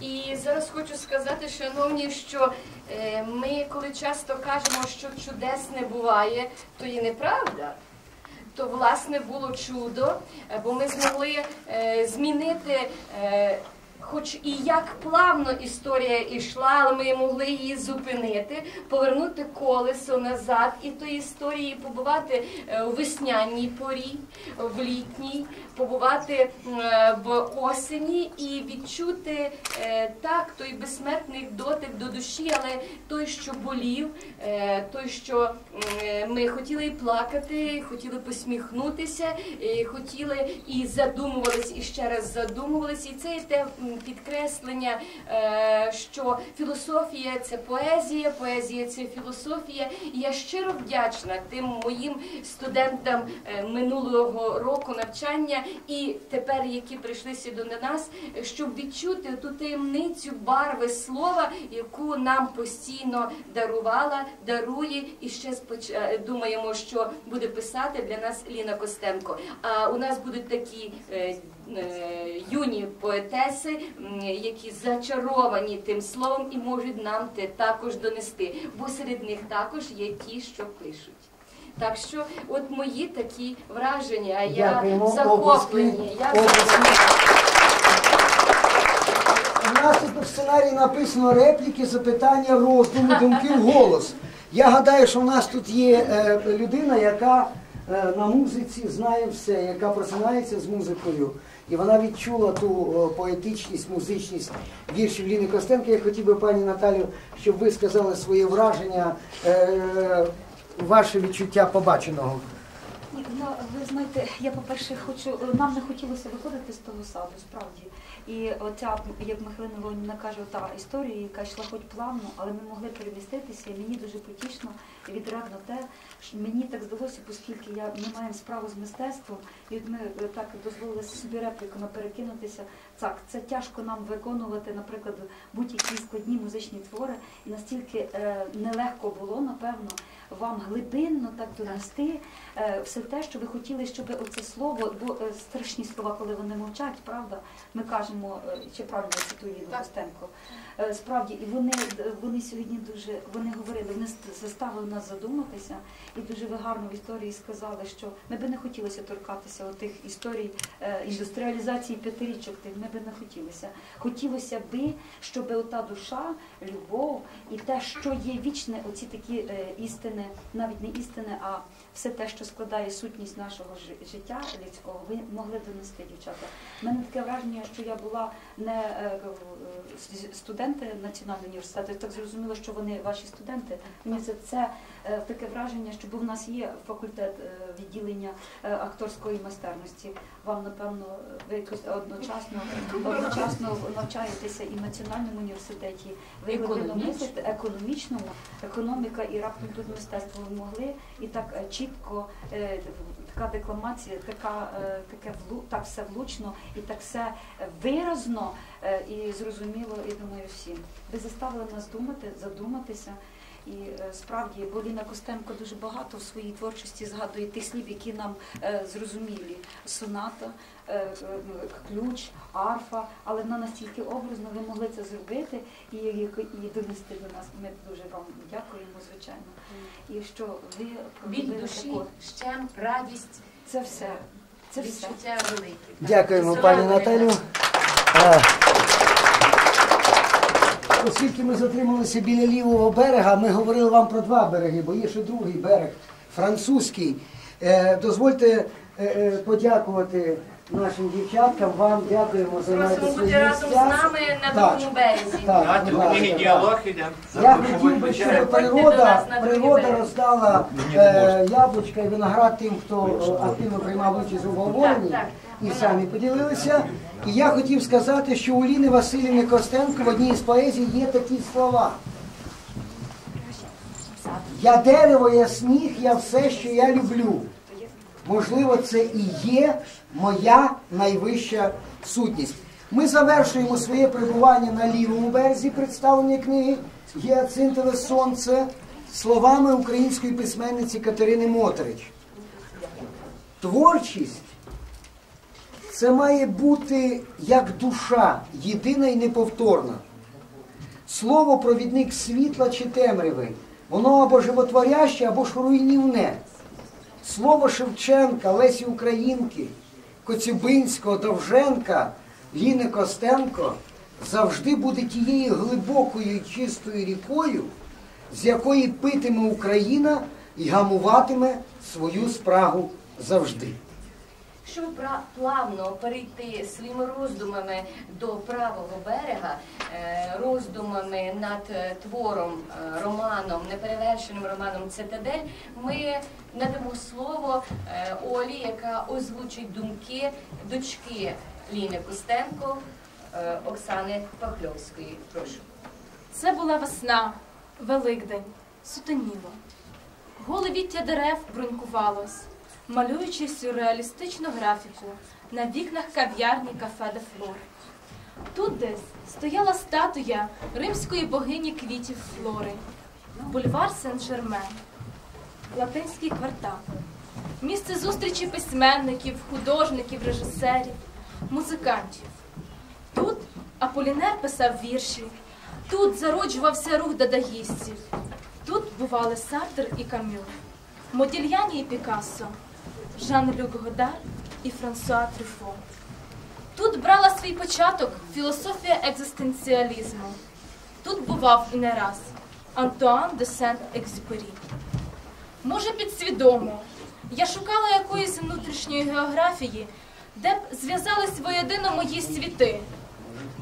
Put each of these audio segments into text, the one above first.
І зараз хочу сказати, шановні, що е, ми, коли часто кажемо, що чудес не буває, то і неправда. То власне було чудо, е, бо ми змогли е, змінити. Хоч і як плавно історія йшла, але ми могли її зупинити, повернути колесо назад і тої історії побувати е, у весняній порі, в літній, побувати в осені і відчути е, так той безсмертний дотик до душі, але той, що болів, е, той, що ми хотіли і плакати, хотіли посміхнутися, хотіли і задумувались, і ще раз задумувались. І це те підкреслення, е, що філософія це поезія, поезія це філософія. І я щиро вдячна тим моїм студентам е, минулого року навчання і тепер, які прийшлися до нас, щоб відчути ту таємницю барви слова, яку нам постійно дарувала, дарує і ще споч... е, думаємо, що буде писати для нас Ліна Костенко. А у нас будуть такі. Е, Юні поетеси, які зачаровані тим словом і можуть нам те також донести, бо серед них також є ті, що пишуть. Так що, от мої такі враження, а я захоплені. Оплески. Я Оплески. захоплена. У нас тут в сценарії написано репліки, запитання, роздуми, думки голос. Я гадаю, що в нас тут є е, людина, яка е, на музиці знає все, яка просинається з музикою. І вона відчула ту поетичність, музичність віршів Ліни Костенко. Я хотів би, пані Наталю, щоб ви сказали своє враження, е, ваше відчуття побаченого. Ну, ви знаєте, я по-перше хочу, нам не хотілося виходити з того саду, справді. І оця, як Михайлина Леонівна каже, та історія, яка йшла хоч плавно, але ми могли переміститися, і мені дуже потішно і відрадно те, що мені так здалося, оскільки я, ми маємо справу з мистецтвом, і от ми е, так дозволили собі репліками перекинутися. Так, це тяжко нам виконувати, наприклад, будь-які складні музичні твори, і настільки е, нелегко було, напевно, вам глибинно так донести е, все те, що ви хотіли, щоб оце слово, бо е, страшні слова, коли вони мовчать, правда, ми кажемо, е, чи правильно я цитую Костенко, справді, і вони, вони сьогодні дуже, вони говорили, вони заставили нас задуматися, і дуже ви гарно в історії сказали, що ми би не хотілося торкатися отих історій індустріалізації п'ятирічок, тих ми би не хотілося. Хотілося би, щоб ота душа, любов і те, що є вічне, оці такі е, істини, навіть не істини, а все те, що складає сутність нашого життя людського, ви могли донести, дівчата. У мене таке враження, що я була не е, е, студенти Національного університету, я так зрозуміло, що вони ваші студенти. Мені це, це таке враження, що бо в нас є факультет е, відділення акторської майстерності. Вам, напевно, ви якось одночасно, одночасно навчаєтеся і в Національному університеті, ви економічному, економіка і раптом тут мистецтво ви могли і так е, чітко, е, така декламація, така, е, таке так все влучно і так все виразно і зрозуміло, я думаю, всім. Ви заставили нас думати, задуматися. І справді Боліна Костенко дуже багато в своїй творчості згадує тих слів, які нам зрозумілі. Соната, ключ, арфа, але вона настільки образно, ви могли це зробити і, і, і донести до нас. Ми дуже вам дякуємо, звичайно. І що ви Біль душі, таку- щем, радість, Це все. Це все. велике. Дякуємо, пані Наталю. Е, Оскільки ми затрималися біля лівого берега, ми говорили вам про два береги, бо є ще другий берег, французький. Е, Дозвольте е, е, подякувати нашим дівчаткам. Вам дякуємо за Просимо свої бути разом з місця. нами на Так. другому березі. Так, будь в книги діалог так. іде. Я хотів би, щоб Приходьте до природа, нас на другий природа берег. роздала е, яблучка і виноград тим, хто е, активно приймав участь у обговоренні Так, і самі поділилися. І я хотів сказати, що у Ліни Васильівни Костенко в одній з поезій є такі слова. Я дерево, я сніг, я все, що я люблю. Можливо, це і є моя найвища сутність. Ми завершуємо своє перебування на лівому березі представлення книги Гіацинтове сонце словами української письменниці Катерини Мотрич. Творчість це має бути як душа, єдина і неповторна. Слово провідник світла чи темряви, воно або животворяще, або ж руйнівне. Слово Шевченка, Лесі Українки, Коцюбинського, Довженка, Ліни Костенко завжди буде тією глибокою і чистою рікою, з якої питиме Україна і гамуватиме свою спрагу завжди. Щоб плавно перейти своїми роздумами до правого берега, е, роздумами над е, твором, е, романом, неперевершеним романом Цитадель, ми надамо слово Олі, яка озвучить думки дочки Ліни Костенко, е, Оксани Пахльовської. Прошу. Це була весна, Великдень, сутеніло. Голе віття дерев брунькувалось, малюючи сюрреалістичну графіку на вікнах кав'ярні кафе де Флор. Тут десь стояла статуя римської богині квітів Флори, бульвар Сен-Жермен, латинський квартал, місце зустрічі письменників, художників, режисерів, музикантів. Тут Аполінер писав вірші, тут зароджувався рух дадаїстів, тут бували Сартер і Камю, Модільяні і Пікассо, Жан-Люк Годар і Франсуа Трюфо. Тут брала свій початок філософія екзистенціалізму. Тут бував і не раз Антуан де Сент-Екзюпері. Може, підсвідомо, я шукала якоїсь внутрішньої географії, де б зв'язались воєдино мої світи,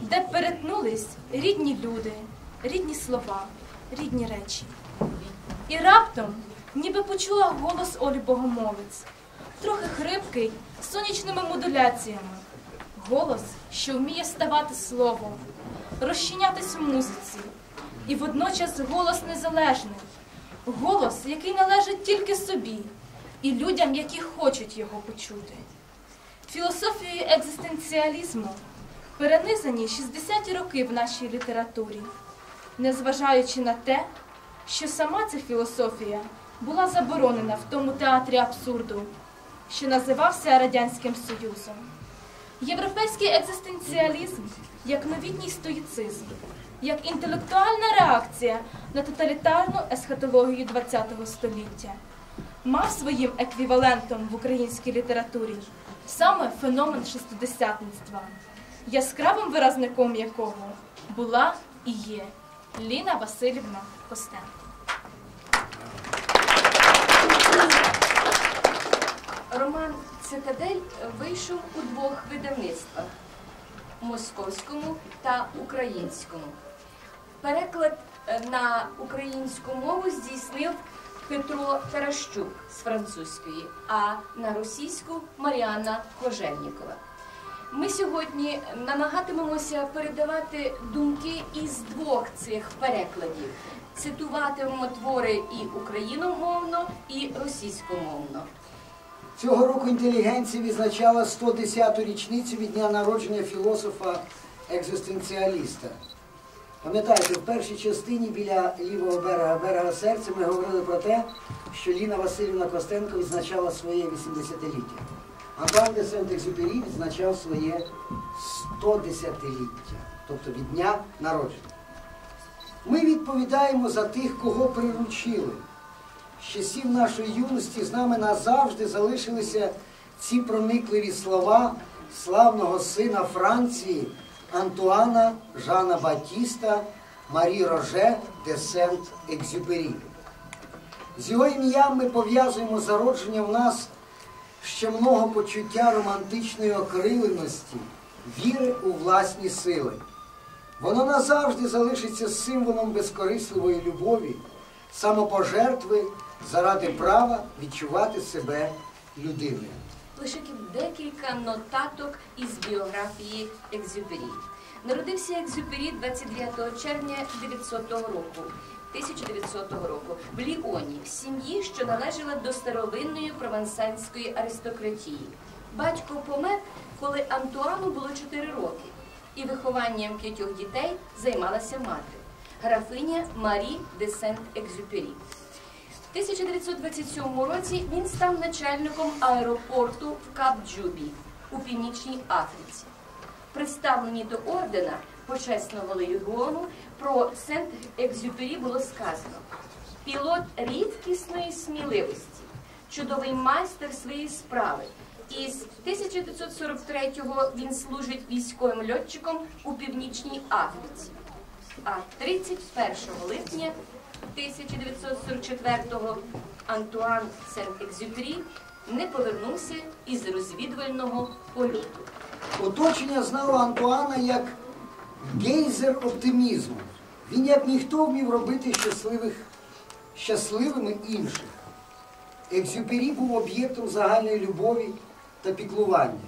де б перетнулись рідні люди, рідні слова, рідні речі. І раптом ніби почула голос Олі Богомолець, трохи хрипкий, з сонячними модуляціями. Голос, що вміє ставати словом, розчинятись в музиці, і водночас голос незалежний, голос, який належить тільки собі і людям, які хочуть його почути. Філософією екзистенціалізму перенизані 60-ті роки в нашій літературі, незважаючи на те, що сама ця філософія була заборонена в тому театрі абсурду, що називався Радянським Союзом. Європейський екзистенціалізм як новітній стоїцизм, як інтелектуальна реакція на тоталітарну есхатологію ХХ століття, мав своїм еквівалентом в українській літературі саме феномен шестидесятництва, яскравим виразником якого була і є Ліна Васильівна Костенко. Роман Цитадель вийшов у двох видавництвах московському та українському. Переклад е, на українську мову здійснив Петро Таращук з французької, а на російську Маріанна Кожевнікова. Ми сьогодні намагатимемося передавати думки із двох цих перекладів. Цитуватимемо твори і україномовно, і російськомовно. Цього року інтелігенція відзначала 110-ту річницю від дня народження філософа-екзистенціаліста. Пам'ятаєте, в першій частині біля лівого берега берега серця ми говорили про те, що Ліна Васильівна Костенко відзначала своє 80-ліття. Антуан де Сент-Екзюпері відзначав своє 110-ліття, тобто від дня народження. Ми відповідаємо за тих, кого приручили. Часів нашої юності з нами назавжди залишилися ці проникливі слова славного сина Франції Антуана Жана Батіста Марі Роже де Сент-Екзюпері. З його ім'ям ми пов'язуємо зародження в нас ще много почуття романтичної окриленості, віри у власні сили. Воно назавжди залишиться символом безкорисливої любові, самопожертви заради права відчувати себе людиною. Лише декілька нотаток із біографії Екзюпері. Народився Екзюпері 29 червня 900 року. 1900 року в Ліоні, в сім'ї, що належала до старовинної провансальської аристократії. Батько помер, коли Антуану було 4 роки, і вихованням п'ятьох дітей займалася мати, графиня Марі де Сент-Екзюпері. В 1927 році він став начальником аеропорту в Кап-Джубі. у Північній Африці. Представлені до ордена почесного легіону про Сент-Екзюпері було сказано. Пілот рідкісної сміливості, чудовий майстер своєї справи. І з 1943-го він служить військовим льотчиком у Північній Африці. А 31 липня 1944-го Антуан Сент-Екзюпері не повернувся із розвідувального польоту. Оточення знало Антуана як гейзер оптимізму. Він як ніхто вмів робити щасливих, щасливими інших. Екзюпері був об'єктом загальної любові та піклування.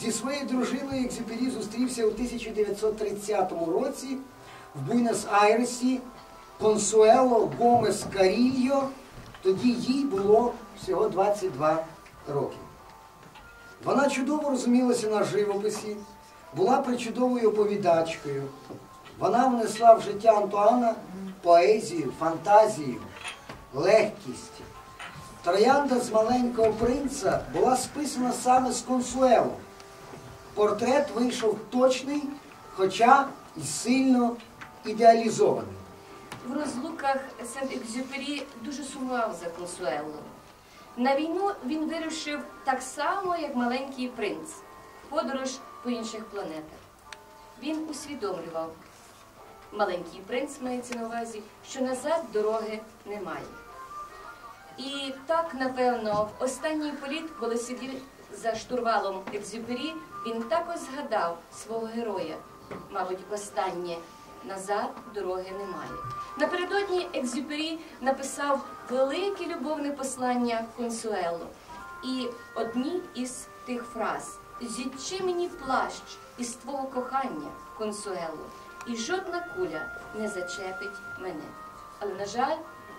Зі своєю дружиною Екзюпері зустрівся у 1930 році в Буйнос-Айресі Консуело Гомес Карільо. Тоді їй було всього 22 роки. Вона чудово розумілася на живописі, була причудовою оповідачкою. Вона внесла в життя Антуана поезію, фантазію, легкість. Троянда з маленького принца була списана саме з консуело. Портрет вийшов точний, хоча і сильно ідеалізований. В розлуках Сент-Екзюпері дуже сумував за Консуело. На війну він вирушив так само, як маленький принц, подорож по інших планетах. Він усвідомлював, маленький принц мається на увазі, що назад дороги немає. І так, напевно, в останній політ, коли сидів за штурвалом Екзюпері, він також згадав свого героя. Мабуть, останнє назад дороги немає. Напередодні Екзюпері написав велике любовне послання Консуело. І одні із тих фраз Зічи мені плащ із твого кохання, Консуело, і жодна куля не зачепить мене. Але, на жаль,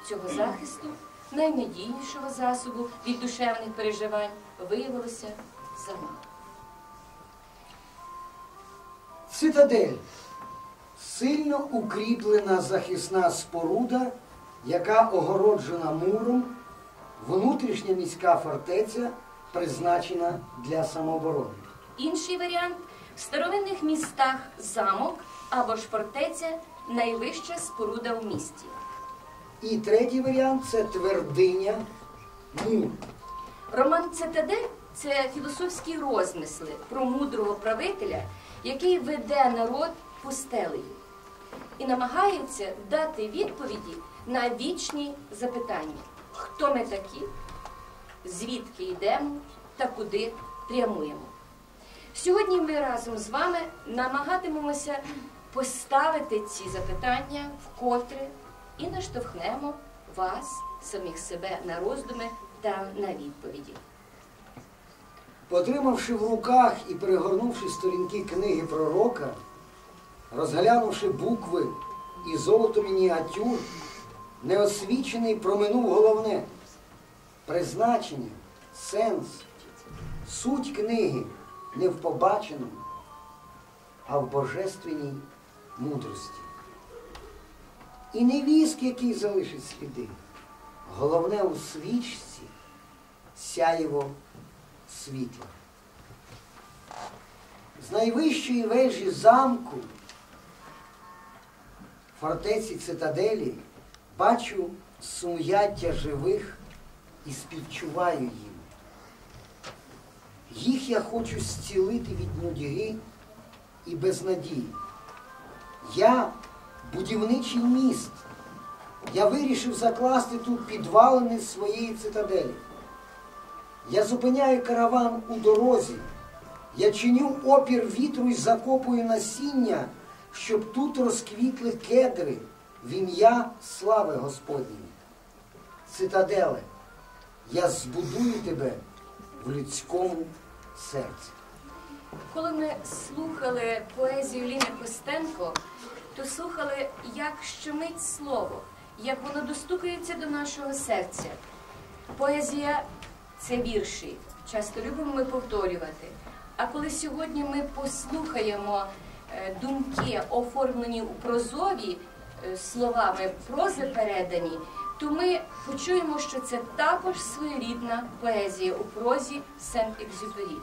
цього захисту, найнадійнішого засобу від душевних переживань, виявилося замало. Цитадель сильно укріплена захисна споруда, яка огороджена муром, внутрішня міська фортеця, призначена для самооборони. Інший варіант в старовинних містах замок або ж фортеця найвища споруда в місті. І третій варіант це твердиня мур. Роман Цитадель це філософські розмисли про мудрого правителя, який веде народ пустелею і намагається дати відповіді на вічні запитання: хто ми такі, звідки йдемо та куди прямуємо. Сьогодні ми разом з вами намагатимемося поставити ці запитання вкотре і наштовхнемо вас, самих себе, на роздуми та на відповіді. Потримавши в руках і перегорнувши сторінки книги пророка, розглянувши букви і золото мініатюр, неосвічений проминув головне призначення, сенс, суть книги не в побаченому, а в божественній мудрості. І не віск, який залишить сліди. Головне у свічці сяєво світла. З найвищої вежі замку, фортеці цитаделі, бачу сум'яття живих і співчуваю їм. Їх я хочу зцілити від нудьги і безнадії. Я будівничий міст. Я вирішив закласти тут підвалини своєї цитаделі. Я зупиняю караван у дорозі. Я чиню опір вітру і закопую насіння, щоб тут розквітли кедри в ім'я слави Господньої. Цитаделе, я збудую тебе в людському серці. Коли ми слухали поезію Ліни Костенко, то слухали, як щемить слово, як воно достукається до нашого серця. Поезія це вірші. Часто любимо ми повторювати. А коли сьогодні ми послухаємо думки, оформлені у прозові е, словами прози передані, то ми почуємо, що це також своєрідна поезія у прозі Сент-Екзюпері.